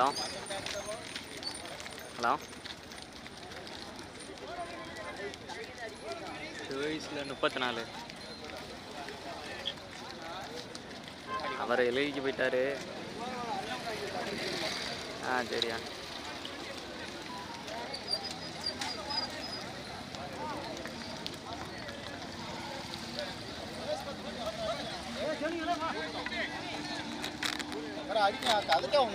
Hello. Hello. வயசில் முப்பத்தி நாலு அவர் எழுதிக்கு போயிட்டாரு. ஆ சரியா. 경우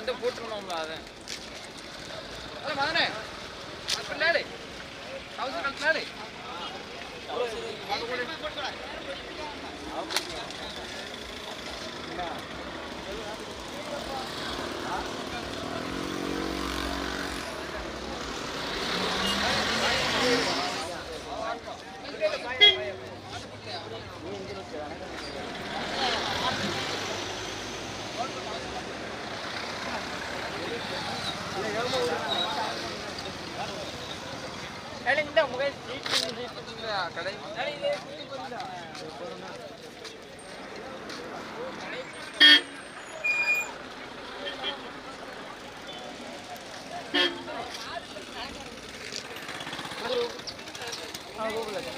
அந்த போட்டுருணும்ல அதை. அது பிள்ளாடு அவசரம் பிள்ளாடு あ、ごめんなさい。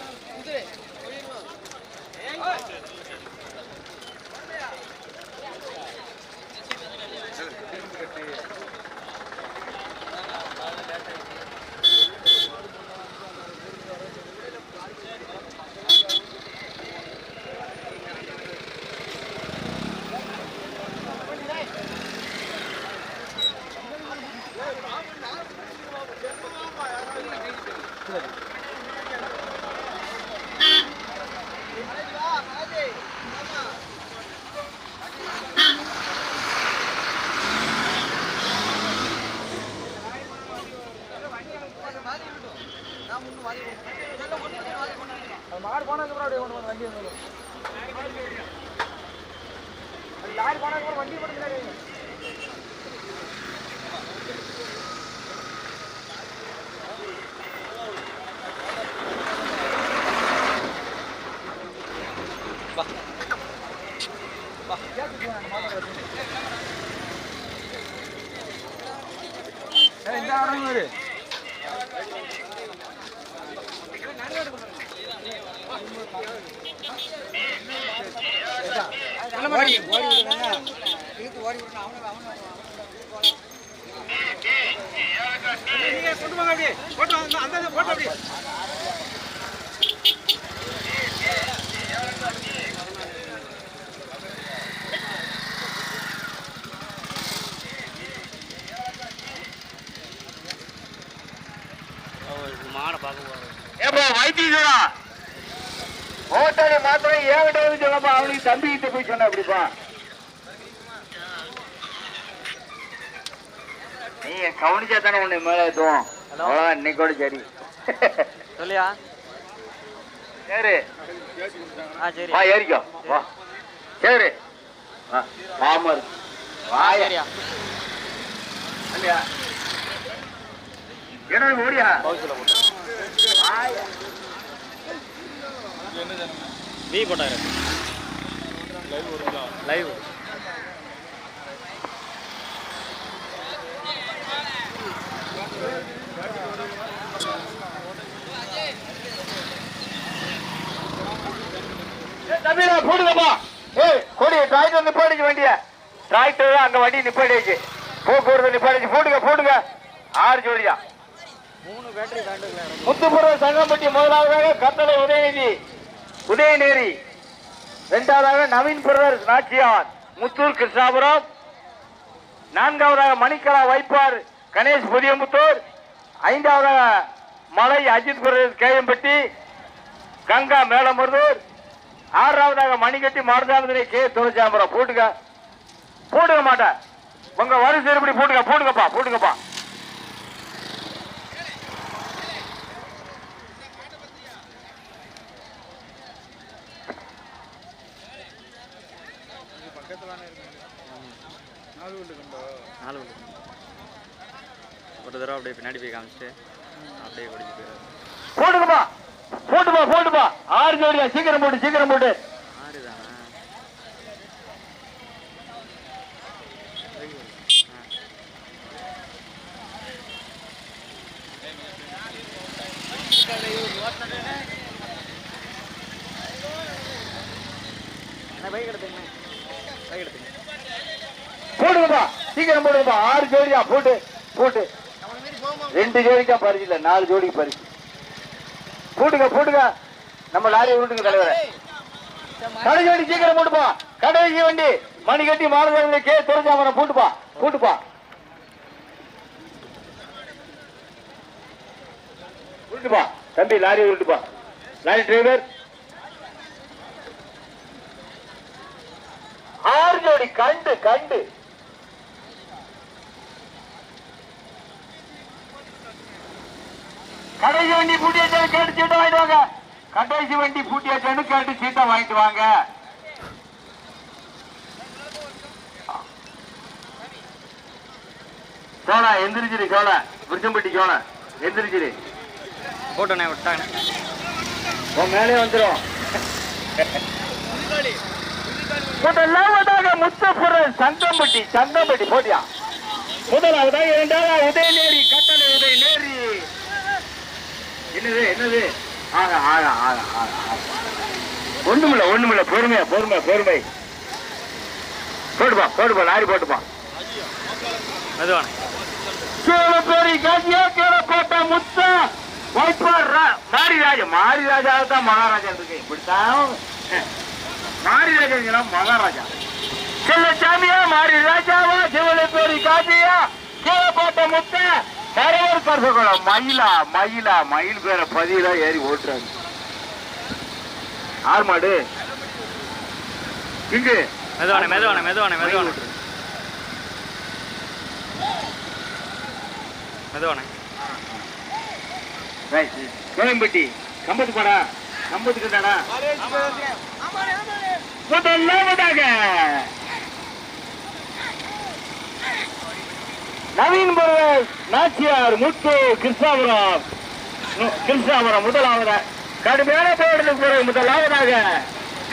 லாரி போனதுக்கப்புறம் அப்படியே கொண்டு வந்து வண்டி வந்து லாரி போனதுக்கப்புறம் வண்டி போட்டு முன்னாடி வைங்க. ஏய், இந்த ஆடம் ஓடி ஓடி விடுங்க இழுத்து ஓடி விடுங்க அவன அவன கொண்டு வாங்க அப்படியே போட்டு அந்த போட்டு அப்படியே மாடை பார்க்க ஏப்பா ஹோட்டலு மாத்திரம் ஏகிட்ட வந்து சொல்லப்பா அவனுக்கு தம்பி கிட்ட போய் சொன்ன அப்படிப்பா. நீங்க கவனிச்சா தானே உன்னை மேல ஏத்துவோம். Hello? அவ்வளவுதான் இன்னைக்கோட சரி. சொல்லியா? சரி. வா ஏறிக்கோ. வா. சரி இருக்கு வாயா. என்ன ஓடியா? வாயா. வி போட்டாரு லைவ் தம்பிடா போடுங்கப்பா. ஏய் கொடி டிராக்டர் நிப்பாடிச்சு வண்டிய. டிராக்டர் அங்க வண்டி நிப்பாடிச்சு போடுங்க போடுங்க. ஆறு ஜோடியா. முத்துப்புற சங்கம்பட்டி முதலாவதாக கட்டளை உதயநிதி. உதயநேரி இரண்டாவதாக நவீன் பிரதர்ஸ் நாச்சியார் முத்தூர் கிருஷ்ணாபுரம். நான்காவதாக மணிக்கலா வைப்பார் கணேஷ் புதியமுத்தூர் ஐந்தாவதாக மலை அஜித் பிரதர்ஸ் கேயம்பட்டி கங்கா மேலமருதூர். ஆறாவதாக மணிக்கட்டி மாரதாமதிரை கே. துளசாம்பரம் போட்டுக்க. போட்டுக்க மாட்டேன். உங்க வரிசை எப்படி போட்டுக்க? போட்டுக்கப்பா போட்டுக்கப்பா நாலு உண்டு பின்னாடி போய் காமிச்சிட்டு அப்படியே ஓடிச்சு போயிடுறாரு போட்டுக்கப்பா. போட்டுப்பா போட்டுப்பா. ஆறு ஜோடியா சீக்கிரம் போட்டு சீக்கிரம் போட்டு. ஆறு தானா பைக் எடுத்துங்க பைக் எடுத்துங்க போடுங்கப்பா சீக்கிரம் போடுங்கப்பா ஆறு ஜோடியா போட்டு போட்டு. ரெண்டு ஜோடிக்கா பரிசு இல்ல நாலு ஜோடிக்கு பரிசு. போட்டுக்க போட்டுக்க. நம்ம லாரி உருட்டுங்க தலைவர. கடை ஜோடி சீக்கிரம் போட்டுப்பா கடைசி வண்டி. மணி கட்டி மாநகரங்களை கே துறைச்சாமரம் போட்டுப்பா போட்டுப்பா உருட்டுப்பா தம்பி லாரி உருட்டுப்பா லாரி டிரைவர் ஆறு ஜோடி கண்டு கண்டு. கடைசி வண்டி பூட்டியாச்சானு கேட்டு சீட்டை வாங்கிட்டு வாங்க. கடைசி வண்டி பூட்டியாச்சானு கேட்டு சீட்டை வாங்கிட்டு வாங்க. சோழா எந்திரிச்சிரு சோழா. விருச்சம்பட்டி சோழா. எந்திரிச்சிரு. போட்டோண்ணே விட்டாங்க. உன் மேலே வந்துடும் முதலாவதாக முத்தப்புரம் சங்கம்பட்டி சங்கம்பட்டி போட்டியா? முதலாவதாக இரண்டாவது உதயநேரி என்னது என்னது? ஆக ஆக ஆக ஆக. ஒண்ணுமில்ல ஒண்ணுமில்ல. பொறுமை பொறுமை பொறுமை. போட்டுப்பா போட்டுப்பா லாரி போட்டுப்பா. மெதுவானே. கீழே பேரி காசியா கீழே போட்ட முத்தா. வைப்பார் ரா- மாரிராஜா மாரிராஜா தான் மகாராஜா இருக்கு. இப்படித்தான். மாரிராஜா மகாராஜா. செல்லச்சாமியா மாரி ராஜாவா சிவலை பேரி காசியா கீழே போட்ட கரையோர் கருசகுளம் மயிலா மயிலா மயில் பேர பதிலா ஏறி ஓட்டுறாங்க. ஆறு மாடு? இங்கு. மெதுவானே மெதுவானே மெதுவானே மெதுவானே. மெதுவானே. கோயம்பட்டி கம்பத்து பாடா. கம்பத்துக்கு தாடா முதலாவதாக நவீன் பரவேஸ் நாச்சியார் முத்து கிருஷ்ணாபுரம். கிருஷ்ணாபுரம் முதலாவதாக கடுமையான போராட்டத்துக்கு பிறகு முதலாவதாக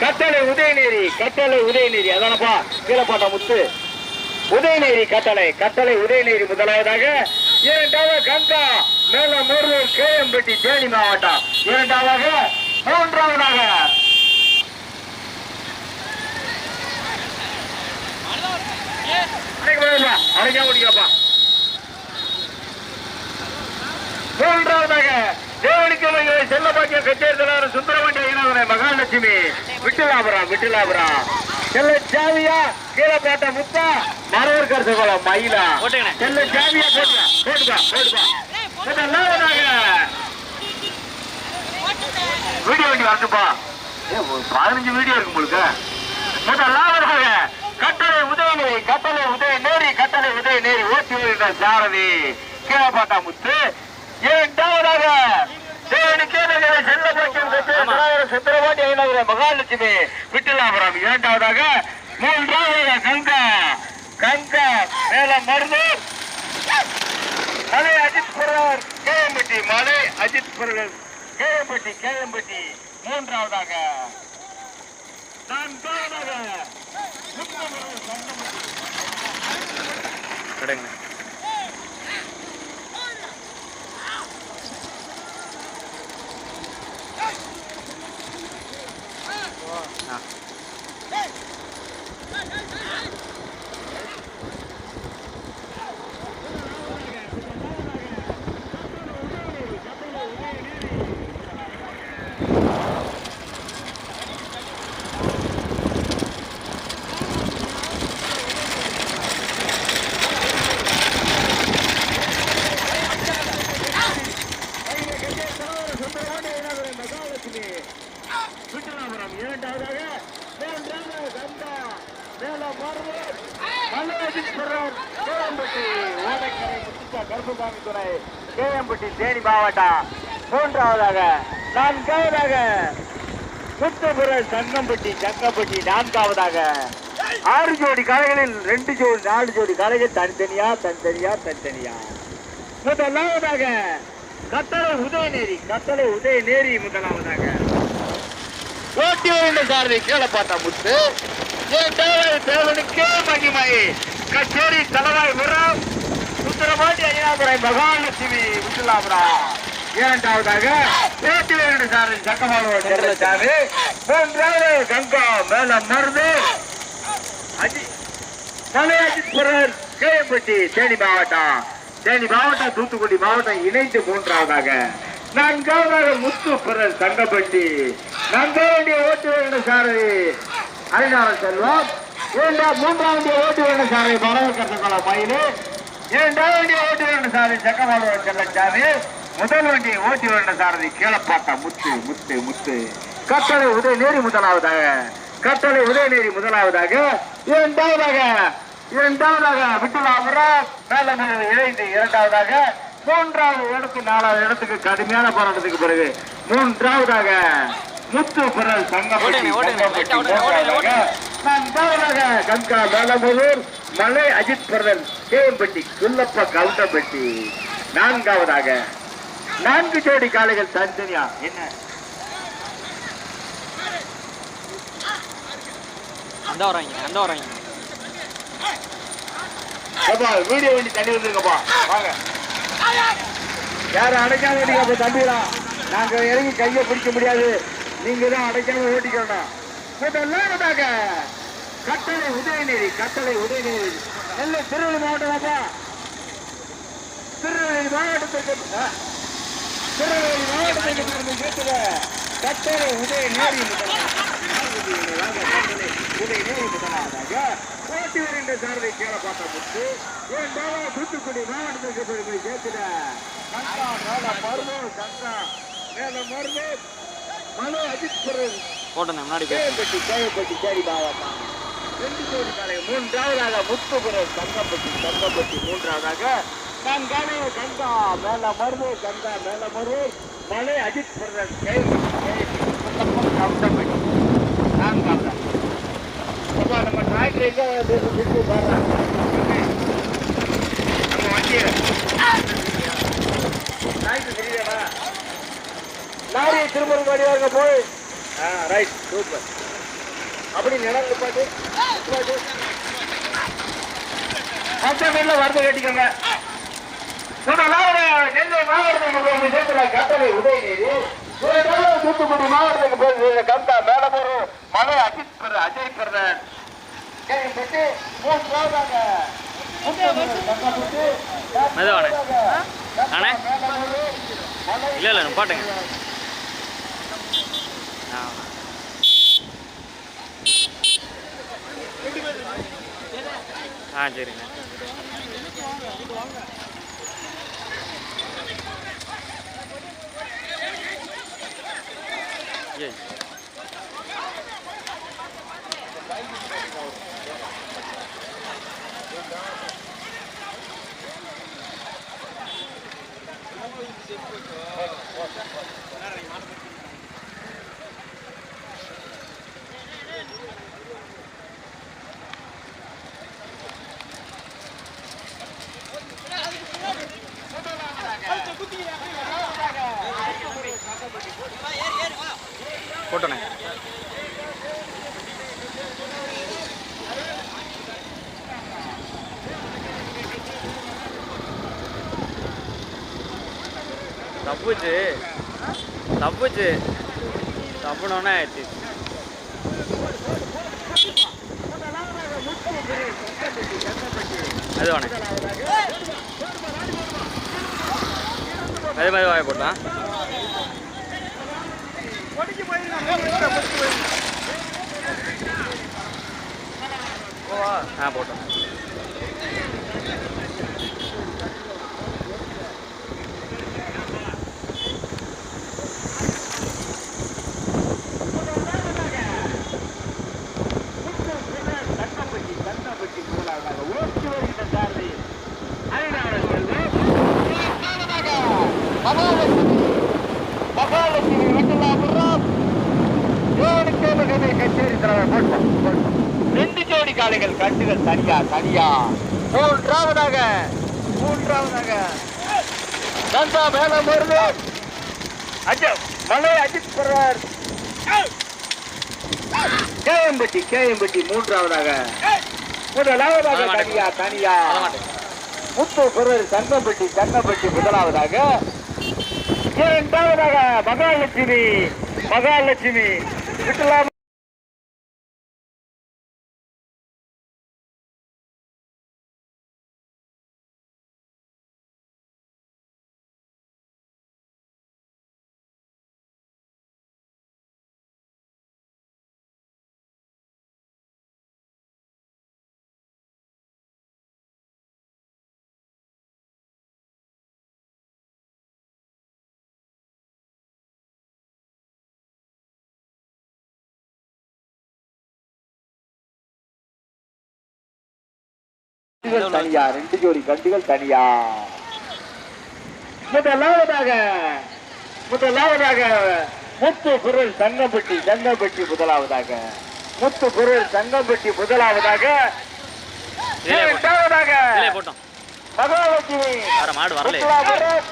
கட்டளை உதயநேரி கட்டளை உதயநேரி அதானப்பா கீழப்பாட்டா முத்து. உதயநேரி கட்டளை கட்டளை உதயநேரி முதலாவதாக. இரண்டாவது கங்கா மேல மூர்வூர் கேஎம்பட்டி தேனி மாவட்டம். இரண்டாவதாக மூன்றாவதாக. அடைக்க அடைக்க முடியாப்பா மூன்றாவதாக தேவனிக்கமைகளை செல்லப்பாக்கிய கச்சேரித்தலைவர் சுந்தரவண்டி ஐநாதனை மகாலட்சுமி. விட்டுலாபுரம் விட்டுலாபுரம். செல்ல சாவியா கீழப்பாட்ட முத்தா மரவர் கருசகுளம் மயிலா. போட்டுங்கண்ணே. செல்ல சாவியா போட்டுப்பா போட்டுப்பா போட்டுப்பா முதலாவதாக வீடியோ வண்டி வரட்டுப்பா பதினஞ்சு வீடியோ இருக்கு உங்களுக்கு. முதலாவதாக கட்டளை உதயநேரி கட்டளை உதயநேரி கட்டளை உதயநேரி ஓட்டி வருகின்ற சாரதி கீழப்பாட்டா முத்து இரண்டாவதாக சுந்தரபாண்டி ஐநகர மகாலட்சுமி விட்டுலாபுரம். இரண்டாவதாக மூன்றாவதாக கங்கா. கங்கா மேல மருந்து மலை அஜித் புரவர் கேஎம்பட்டி மலை அஜித் புரவர் கேஎம்பட்டி கேஎம்பட்டி. மூன்றாவதாக நான்காவதாக முத்தமரம் อะ மூன்றாவதாக நான்காவதாக சுத்தபுர சங்கம்பட்டி சங்கம்பட்டி நான்காவதாக. ஆறு ஜோடி காளைகளில் ரெண்டு ஜோடி நாலு ஜோடி காளைகள் தனித்தனியா தனித்தனியா தனித்தனியா. முதலாவதாக கத்தலை உதயநேரி கட்டளை உதயநேரி முதலாவதாக. ஓட்டி வருகின்ற சாரதி கீழே பார்த்தா முத்து என் தேவை தேவனுக்கே மகிமை கச்சேரி தலவாய் உரம் சுந்தரபாண்டி ஐயாபுரை மகாலட்சுமி விட்டுலாபுரா இரண்டாவதாக ஓட்டி வருகின்ற சாரதி சக்கமானவர் செல்லச்சாமி மூன்றாவது கங்கா மேல மருந்து. அஜி மலை தேனி மாவட்டம். தேனி மாவட்டம் தூத்துக்குடி மாவட்டம் இணைந்து மூன்றாவதாக. நான்காவதாக முத்துப்புரர் தங்கப்பட்டி. நான்காவது ஓட்டு வேண்டும் சாரதி அரிநாதன் செல்வம். இரண்டாம் மூன்றாவது ஓட்டு வேண்டும் சாரதி பரவக்கரசகுள மயிலு. இரண்டாவது ஓட்டு வேண்டும் சாரதி சக்கமாதவன் செல்லச்சாமி முதல் வண்டி ஓட்டி வேண்ட சாரதி கீழப்பாட்டா முத்து முத்து முத்து. கட்டளை உதயநேரி முதலாவதாக கட்டளை உதயநேரி முதலாவதாக இரண்டாவதாக இரண்டாவதாக விட்டுலாபுரம் மேல இணைந்து இரண்டாவதாக மூன்றாவது இடத்து நாலாவது இடத்துக்கு கடுமையான போராட்டத்துக்கு பிறகு மூன்றாவதாக முத்து மூன்றாவதாக நான்காவதாக கங்கா மேலமுதூர் மலை அஜித் பிரதன் கேம்பட்டி குல்லப்ப கவுண்டம்பட்டி. நான்காவதாக நான்கு ஜோடி காளைகள் தனித்தனியா? என்ன? அந்த வராங்க அந்த வராங்க அப்பா வீடியோ வண்டி தண்ணி வந்துருங்கப்பா வாங்க. யாரும் அடைக்காம ஓட்டிக்கப்பா தம்பிடா நாங்க இறங்கி கையை பிடிக்க முடியாது. நீங்க தான் அடைக்காம ஓட்டிக்கணும். கட்டளை உதயநேரி கட்டளை உதயநேரி நெல்லை திருவள்ளூர் மாவட்டமாப்பா. திருநெல்வேலி மாவட்டத்திற்கு திருநெல்வேலி மாவட்டத்திற்கு பிறகு சேர்த்துங்க கட்டளை உதயநேரி முதலாவதாக உதய உதயநேரி முதலாவதாக போட்டி வருகின்ற சாரதி கீழே பார்த்த முத்து என் பாபா தூத்துக்குடி மாவட்டத்திற்கு பிறகு சேர்த்துட கங்கா மேல மருமூர் கங்கா மேல மருமூர் மனு அஜித் பிறகு போட்டேன் முன்னாடி கேப்பட்டி கேப்பட்டி சேரி மாவட்டம் ரெண்டு ஜோடி காலை மூன்றாவதாக முத்துபுரம் தங்கப்பட்டி தங்கப்பட்டி மூன்றாவதாக நான் கங்கா மேல மருது கங்கா மேல மருது. மலை அஜித் பிரதன் கவுண்டப்பட்டி நான்காவதா அப்பா நம்ம டிராக்டர் விட்டு பாடுறாங்க நம்ம வண்டியை. டிராக்டர் போய். ஆ ரைட் சூப்பர் அப்படி நிலங்க பாட்டு பாட்டு மற்ற மீன்ல வரது கட்டிக்கோங்க. முதலாவது நெல்லை மாவட்டத்துக்கு சேர்த்துல கட்டளை உதயநீதி தூத்துக்குடி மாவட்டத்துக்கு போய் கந்தா மேலமூர் மலை அஜித் பெற அஜய் பெறன் கேள்விப்பட்டு மூன்றாவதாக மெதுவானே. அண்ணே. இல்லை இல்லை பாட்டுங்க ஆ சரிங்க ஏய் போட்டோண்ணே தப்புச்சு தப்புச்சு தப்புனோன்னே ஆயிடுச்சு. அது மெதுவானே மெது மெதுவாக போட்டான் ஆ போட்டோம். காரணமாக உயர்த்தி வருகின்ற சாரதி. மகாலட்சுமி. மகாலட்சுமி மட்டும் ஜோடிக்கே மிகவே கச்சேரி தலைவர் போட்டோம் ரெண்டு ஜோடி காலைகள் கட்டுகள் தனியா தனியா. மூன்றாவதாக மூன்றாவதாக. நந்தா மேல மருந்து அஜய் மலை அஜித் பர்வார் கேஎம்பட்டி கேஎம்பட்டி மூன்றாவதாக. முதலாவதாக. தனியா தனியா. முத்து பொருள் சங்கம்பட்டி சங்கம்பட்டி முதலாவதாக இரண்டாவதாக மகாலட்சுமி மகாலட்சுமி விட்டுலாம் தனியா ரெண்டு ஜோடி கண்டுகள் தனியா? முதலாவதாக முதலாவதாக முத்து பொருள் சங்கம்பட்டி சங்கம்பட்டி முதலாவதாக. முத்து பொருள் சங்கம்பட்டி முதலாவதாக இரண்டாவதாக முத்துலாபுரம்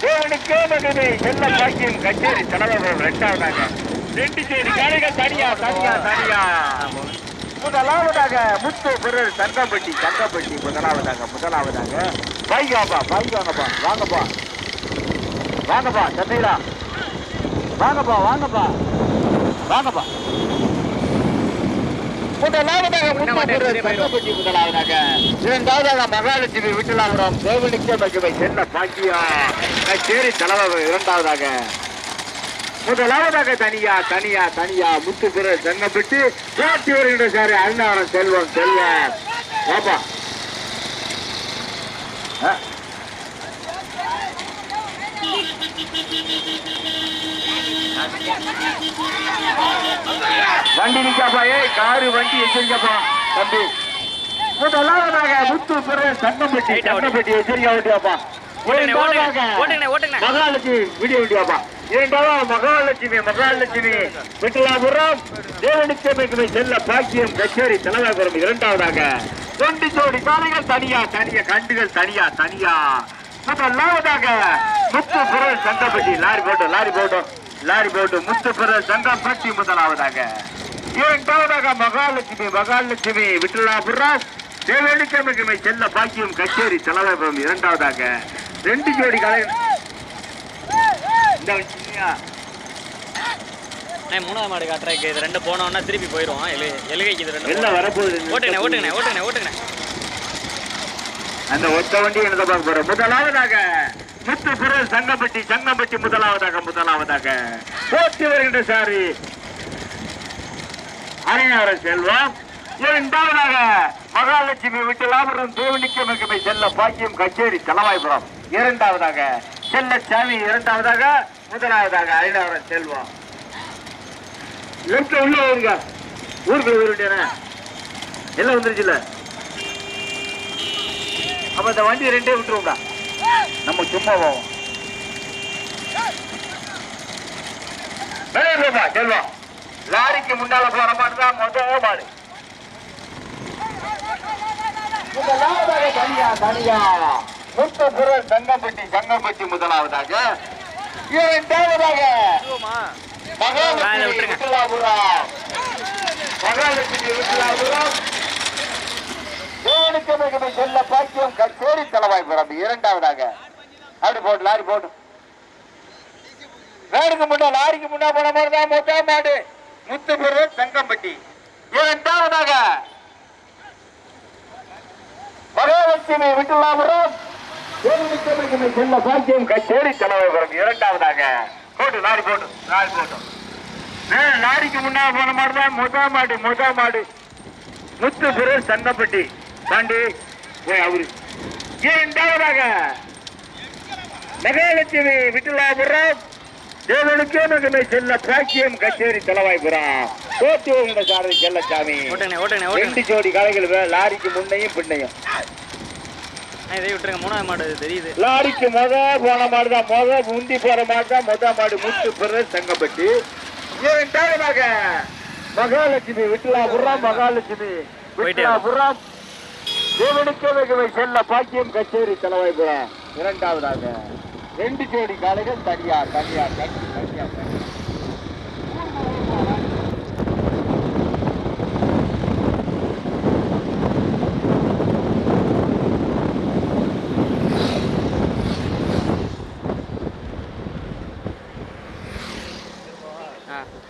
தேவனுக்கே மகிமை செல்ல பாக்கியம் கச்சேரி தலைவர் இரண்டாவதாக ரெண்டு ஜோடி காளைகள் தனியா தனியா தனியா. முதலாவதாக முத்து பொருள் தங்கம்பட்டி தங்கம்பட்டி முதலாவதாக முதலாவதாக. வைகாப்பா வைகாங்கப்பா வாங்கப்பா. வாங்கப்பா சந்தையிலா வாங்கப்பா வாங்கப்பா. வாங்கப்பா. முதலாவதாக தங்கம்பட்டி முதலாவதாக. இரண்டாவதாக மகாலட்சுமி விட்டலாபுரம் தேவனுக்கே மகிமை செல்ல பாக்கியா. சேரி தலைவர் இரண்டாவதாக. முதலாவதாக தனியா தனியா தனியா முத்துப்புற சென்னப்பட்டு காட்டி வருகின்ற சாரி அருணாவரம் செல்வம் செல்வம் வாப்பா. ஆ. வண்டி நிக்காப்பா ஏய் காரு வண்டி எச்சரிக்கப்பா தம்பி. முதலாவதாக முத்துப்புற சென்னப்பட்டி Right, out. சென்னப்பட்டி எச்சரிக்கா ஓட்டியாப்பா மகாலட்சுமி வீடியோ வீடியோப்பா இரண்டாவது மகாலட்சுமி மகாலட்சுமி. விட்டலாபுரம் தேவனுக்கு செல்ல பாக்கியம் கச்சேரி தலைவாபுரம் இரண்டாவதாக. தொண்டி ஜோடி காளைகள் தனியா தனியா கண்டுகள் தனியா தனியா. முதலாவதாக முத்து குரல் சங்கப்பட்டி லாரி போட்டோம் லாரி போட்டோம் லாரி போட்டோம் முத்து குரல் சங்கப்பட்டி முதலாவதாக. இரண்டாவதாக மகாலட்சுமி மகாலட்சுமி விட்டலாபுரம் தேவனுக்கு செல்ல பாக்கியம் கச்சேரி தலைவாபுரம் இரண்டாவதாக. ரெண்டு ஜோடி காளைகள் இந்த வச்சியா? நான் மூணாவது மாடு காட்டுறேன். இது ரெண்டு போனோம்னா திருப்பி போயிடும் எழு எழுகைக்கு இது ரெண்டு வெளில வரப்போகுது ஓட்டுங்கண்ணே ஓட்டுங்கண்ணே ஓட்டுங்கண்ணே ஓட்டுங்கண்ணே. அந்த ஒத்த வண்டி என்ன பார்க்க போறோம்? முதலாவதாக முத்து பொருள் சங்கப்பட்டி சங்கப்பட்டி முதலாவதாக முதலாவதாக. போட்டி வருகின்ற சாரி. அரையார செல்வம். இரண்டாவதாக மகாலட்சுமி விட்டு லாபுரம் தேவனிக்க மிகமை செல்ல பாக்கியம் கச்சேரி தலவாய்புரம். இரண்டாவதாக செல்ல சாமி இரண்டாவதாக முதலாவதாக ஐநாவரம் செல்வம். லெப்ட் உள்ள வருங்க ஊருக்குள்ள வருட்டேனே எல்லாம் வந்துருச்சுல்ல அப்ப இந்த வண்டி ரெண்டே விட்டுருவோம்டா. நம்ம சும்மா போவோம். செல்வம் லாரிக்கு முன்னால போற மாடு தான் மொத மாடு தனியா தனியா. முத்த புரல் சங்கம்பட்டி சங்கம்பட்டி முதலாவதாக. இரண்டாவதாக மகாலட்சுமி. விட்டுலாபுரம். மகாலட்சுமி விட்டுலாபுரம். தேவனுக்கு மிகவும் செல்ல பாக்கியம் கச்சேரி தலைவாய்புரம் இரண்டாவதாக. அப்படி போட்டு லாரி போட்டு வேடுக்கு முன்னா லாரிக்கு முன்னா போன மாதிரி தான் மொத்த மாடு. முத்துபுரம் தங்கம்பட்டி இரண்டாவதாக மகாலட்சுமி விட்டுலாபுரம். செல்ல பாக்கியம் கச்சேரி தலைவாய்புரம் இரண்டாவதாக. போட்டு லாரி போட்டு லாரி போட்டு. ஏய், லாரிக்கு முன்னா போன மாதிரி தான் மொத மாடு மொத மாடு. முத்துபுரம் சன்னப்பட்டி தாண்டி போய் அவரு. இரண்டாவதாக மகாலட்சுமி விட்டுலாபுரம். தேவனுக்கே மகனை செல்ல பாக்கியம் கச்சேரி தலைவாய்புரம். போட்டி சாரதி செல்லச்சாமி ரெண்டு ஜோடி காளைகள் வே- லாரிக்கு முன்னையும் பின்னையும். இதை விட்டுருங்க. மூணாவது மாடு தெரியுது. லாரிக்கு மொத போன மாடு தான் மொத முந்தி போற மாடு தான் மொத மாடு முத்து பிற சங்கப்பட்டி. இரண்டாவதாக மகாலட்சுமி விட்டலாபுரம் மகாலட்சுமி போயிட்டே விட்டலாபுரம் தேவனுக்கே வெகுவை செல்ல பாக்கியம் கச்சேரி தலைவாய்புரம் இரண்டாவதாக. ரெண்டு ஜோடி காலைகள் தனியார் தனியார் தனி தனியார் தனியார்.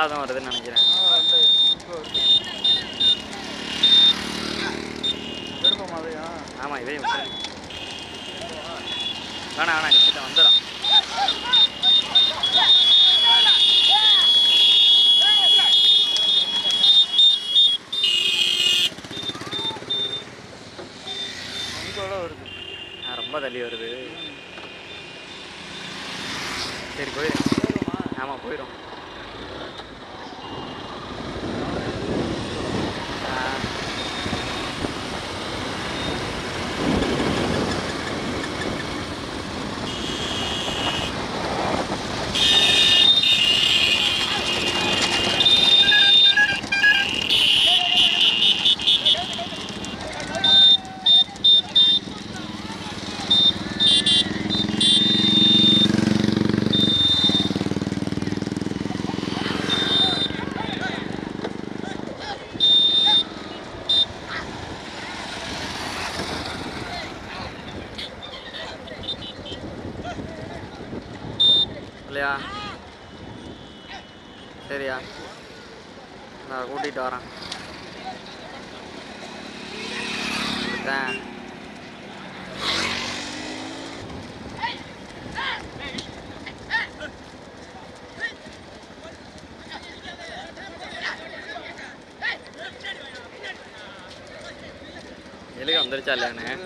நாலாவது வருதுன்னு நினைக்கிறேன். ஆமாம் இதே விட்டு. வேணாம் வேணாம் நிச்சயம் வந்துடும் ரொம்ப தள்ளி வருது சரி போயிடும் ஆமாம் போயிடும் ஆ இல்லையா சரியா நான் கூட்டிகிட்டு வரேன் கொடுத்தேன் எலுக வந்துருச்சா இல்லையாண்ணே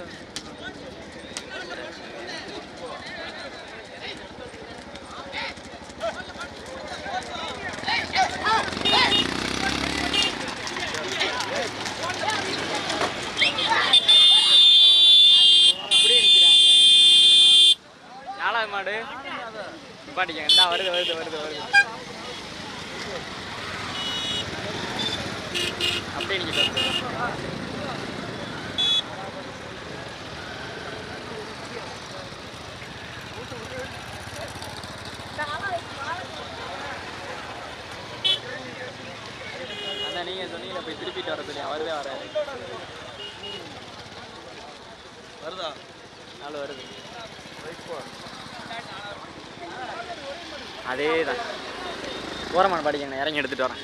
அப்படியே நிற்கிறாங்க நாலாவது மாடு நிப்பாட்டிக்கங்க இந்தா வருது வருது வருது வருது அப்படியே நிற்கிட்டு அதான் நீங்கள் சொன்னீங்க போய் திருப்பிட்டு வர சொல்லி அவருதே வராரு வருதா நாலு வருது அதே தான் ஓரமான படிக்கணும் இறங்கி எடுத்துகிட்டு வரேன்.